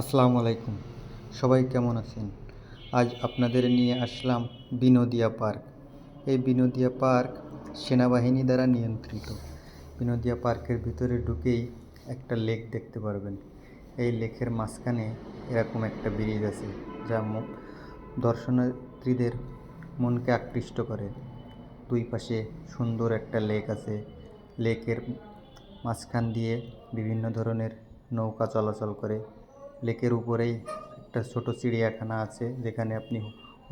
আসসালামু আলাইকুম। সবাই কেমন আছেন? আজ আপনাদের নিয়ে আসলাম বিনোদিয়া পার্ক। এই বিনোদিয়া পার্ক সেনাবাহিনী দ্বারা নিয়ন্ত্রিত। বিনোদিয়া পার্কের ভিতরে ঢুকেই একটা লেক দেখতে পারবেন। এই লেকের মাঝখানে এরকম একটা ব্রিজ আছে, যা দর্শনার্থীদের মনকে আকৃষ্ট করে। দুই পাশে সুন্দর একটা লেক আছে। লেকের মাঝখান দিয়ে বিভিন্ন ধরনের নৌকা চলাচল করে। লেকের উপরেই একটা ছোট চিড়িয়াখানা আছে, যেখানে আপনি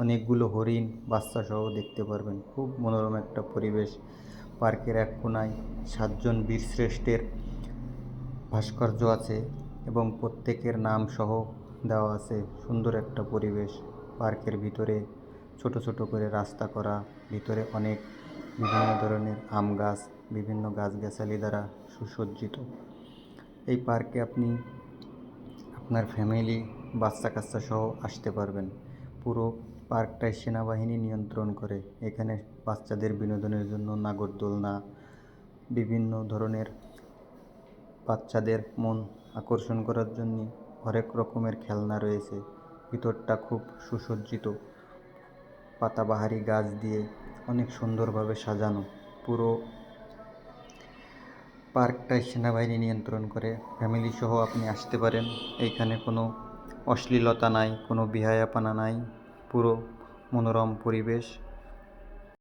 অনেকগুলো হরিণ বাচ্চা সহ দেখতে পারবেন। খুব মনোরম একটা পরিবেশ। পার্কের এক কোনায় সাতজন বীরশ্রেষ্ঠের ভাস্কর্য আছে এবং প্রত্যেকের নাম সহ দেওয়া আছে। সুন্দর একটা পরিবেশ। পার্কের ভিতরে ছোট ছোট করে রাস্তা করা, ভিতরে অনেক বিভিন্ন ধরনের আম গাছ, বিভিন্ন গাছগাছালি দ্বারা সুসজ্জিত। এই পার্কে আপনি আপনার ফ্যামিলি বাচ্চা কাচ্চা সহ আসতে পারবেন। পুরো পার্কটাই সেনাবাহিনী নিয়ন্ত্রণ করে। এখানে বাচ্চাদের বিনোদনের জন্য নাগরদোলনা, বিভিন্ন ধরনের বাচ্চাদের মন আকর্ষণ করার জন্য হরেক রকমের খেলনা রয়েছে। ভিতরটা খুব সুসজ্জিত। পাতাবাহারি গাছ দিয়ে অনেক সুন্দরভাবে সাজানো। পুরো পার্কটাই সেনাবাহিনী নিয়ন্ত্রণ করে। ফ্যামিলি সহ আপনি আসতে পারেন। এইখানে কোনো অশ্লীলতা নাই, কোনো বিহায়াপানা নাই। পুরো মনোরম পরিবেশ।